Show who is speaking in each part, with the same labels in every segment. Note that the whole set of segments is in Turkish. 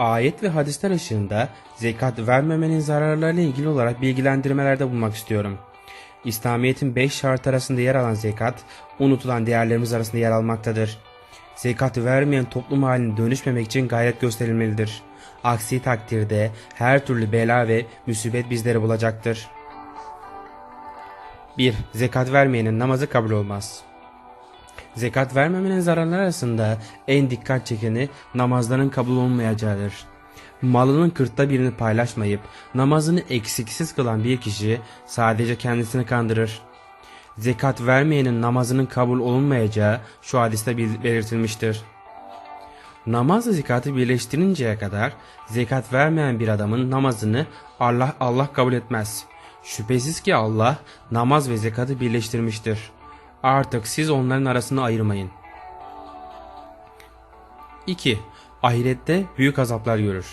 Speaker 1: Ayet ve hadisler ışığında zekat vermemenin zararlarıyla ilgili olarak bilgilendirmelerde bulunmak istiyorum. İslamiyet'in 5 şart arasında yer alan zekat, unutulan değerlerimiz arasında yer almaktadır. Zekat vermeyen toplum haline dönüşmemek için gayret gösterilmelidir. Aksi takdirde her türlü bela ve musibet bizleri bulacaktır. 1. Zekat vermeyenin namazı kabul olmaz. Zekat vermemenin zararları arasında en dikkat çekeni namazların kabul olmayacağıdır. Malının kırkta birini paylaşmayıp namazını eksiksiz kılan bir kişi sadece kendisini kandırır. Zekat vermeyenin namazının kabul olunmayacağı şu hadiste belirtilmiştir. Namazla zekatı birleştirinceye kadar zekat vermeyen bir adamın namazını Allah Allah kabul etmez. Şüphesiz ki Allah namaz ve zekatı birleştirmiştir. Artık siz onların arasını ayırmayın. 2. Ahirette büyük azaplar görür.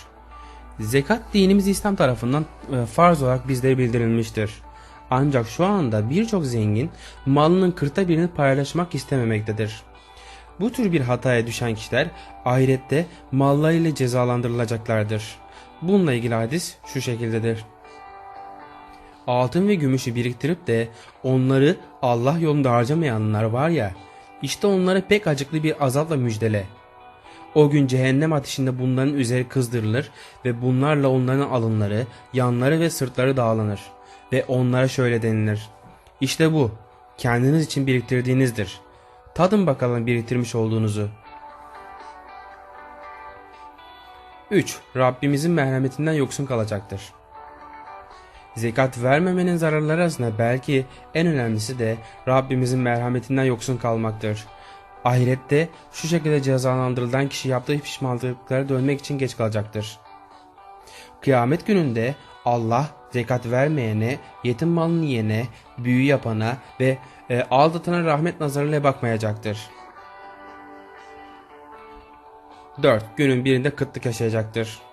Speaker 1: Zekat dinimiz İslam tarafından e, farz olarak bizlere bildirilmiştir. Ancak şu anda birçok zengin malının kırkta birini paylaşmak istememektedir. Bu tür bir hataya düşen kişiler ahirette mallarıyla cezalandırılacaklardır. Bununla ilgili hadis şu şekildedir. Altın ve gümüşü biriktirip de onları Allah yolunda harcamayanlar var ya, işte onlara pek acıklı bir azapla müjdele. O gün cehennem ateşinde bunların üzeri kızdırılır ve bunlarla onların alınları, yanları ve sırtları dağlanır. Ve onlara şöyle denilir. İşte bu, kendiniz için biriktirdiğinizdir. Tadın bakalım biriktirmiş olduğunuzu. 3. Rabbimizin merhametinden yoksun kalacaktır. Zekat vermemenin zararları arasında belki en önemlisi de Rabbimizin merhametinden yoksun kalmaktır. Ahirette şu şekilde cezalandırılan kişi yaptığı pişmanlıklara dönmek için geç kalacaktır. Kıyamet gününde Allah zekat vermeyene, yetim malını yiyene, büyü yapana ve e, aldatana rahmet nazarıyla bakmayacaktır. 4. Günün birinde kıtlık yaşayacaktır.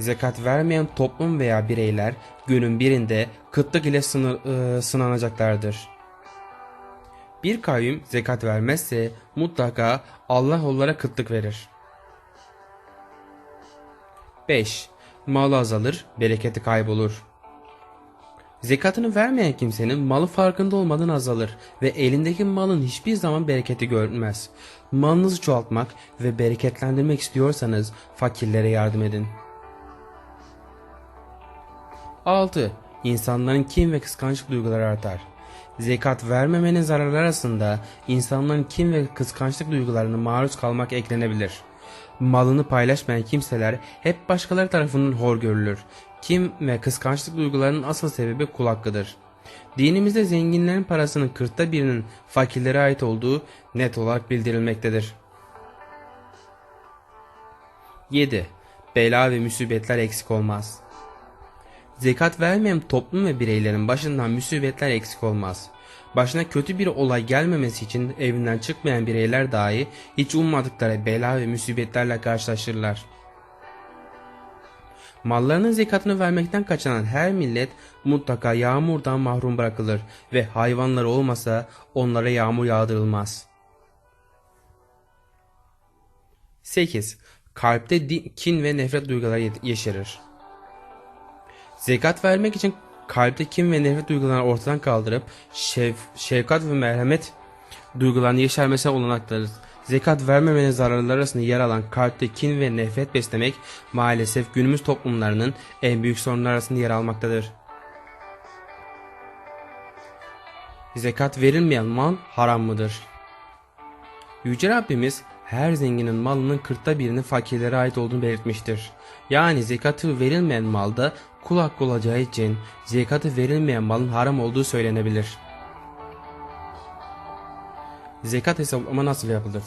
Speaker 1: Zekat vermeyen toplum veya bireyler günün birinde kıtlık ile sınır, e, sınanacaklardır. Bir kavim zekat vermezse mutlaka Allah onlara kıtlık verir. 5. Malı azalır, bereketi kaybolur. Zekatını vermeyen kimsenin malı farkında olmadan azalır ve elindeki malın hiçbir zaman bereketi görünmez. Malınızı çoğaltmak ve bereketlendirmek istiyorsanız fakirlere yardım edin. 6. İnsanların kin ve kıskançlık duyguları artar. Zekat vermemenin zararları arasında insanların kin ve kıskançlık duygularına maruz kalmak eklenebilir. Malını paylaşmayan kimseler hep başkaları tarafından hor görülür. Kim ve kıskançlık duygularının asıl sebebi kul hakkıdır. Dinimizde zenginlerin parasının kırkta birinin fakirlere ait olduğu net olarak bildirilmektedir. 7. Bela ve musibetler eksik olmaz. Zekat vermeyen toplum ve bireylerin başından musibetler eksik olmaz. Başına kötü bir olay gelmemesi için evinden çıkmayan bireyler dahi hiç ummadıkları bela ve musibetlerle karşılaşırlar. Mallarının zekatını vermekten kaçınan her millet mutlaka yağmurdan mahrum bırakılır ve hayvanları olmasa onlara yağmur yağdırılmaz. 8. Kalpte kin ve nefret duyguları ye- yeşerir. Zekat vermek için kalpte kin ve nefret duygularını ortadan kaldırıp şev, şefkat ve merhamet duygularını yeşermesine olanaklardır. Zekat vermemenin zararları arasında yer alan kalpte kin ve nefret beslemek maalesef günümüz toplumlarının en büyük sorunlar arasında yer almaktadır. Zekat verilmeyen mal haram mıdır? Yüce Rabbimiz her zenginin malının kırkta birini fakirlere ait olduğunu belirtmiştir. Yani zekatı verilmeyen malda kul hakkı olacağı için zekatı verilmeyen malın haram olduğu söylenebilir. Zekat hesaplama nasıl yapılır?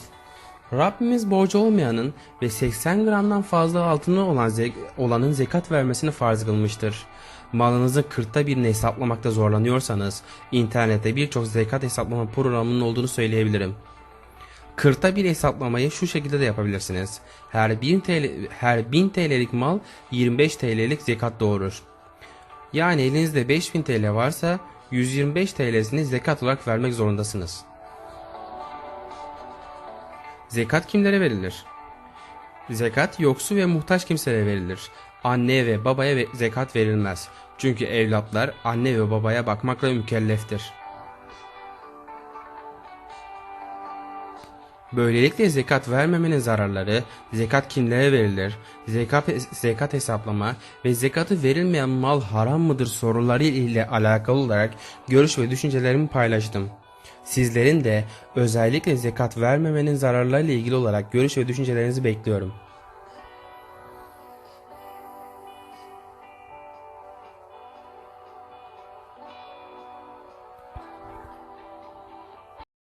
Speaker 1: Rabbimiz borcu olmayanın ve 80 gramdan fazla altını olan zek- olanın zekat vermesini farz kılmıştır. Malınızın kırkta birini hesaplamakta zorlanıyorsanız internette birçok zekat hesaplama programının olduğunu söyleyebilirim. Kırkta bir hesaplamayı şu şekilde de yapabilirsiniz. Her 1000 TL, her 1000 TL'lik mal 25 TL'lik zekat doğurur. Yani elinizde 5000 TL varsa 125 TL'sini zekat olarak vermek zorundasınız. Zekat kimlere verilir? Zekat yoksul ve muhtaç kimselere verilir. Anneye ve babaya zekat verilmez. Çünkü evlatlar anne ve babaya bakmakla mükelleftir. Böylelikle zekat vermemenin zararları, zekat kimlere verilir, zekat, zekat hesaplama ve zekatı verilmeyen mal haram mıdır soruları ile alakalı olarak görüş ve düşüncelerimi paylaştım. Sizlerin de özellikle zekat vermemenin zararlarıyla ilgili olarak görüş ve düşüncelerinizi bekliyorum.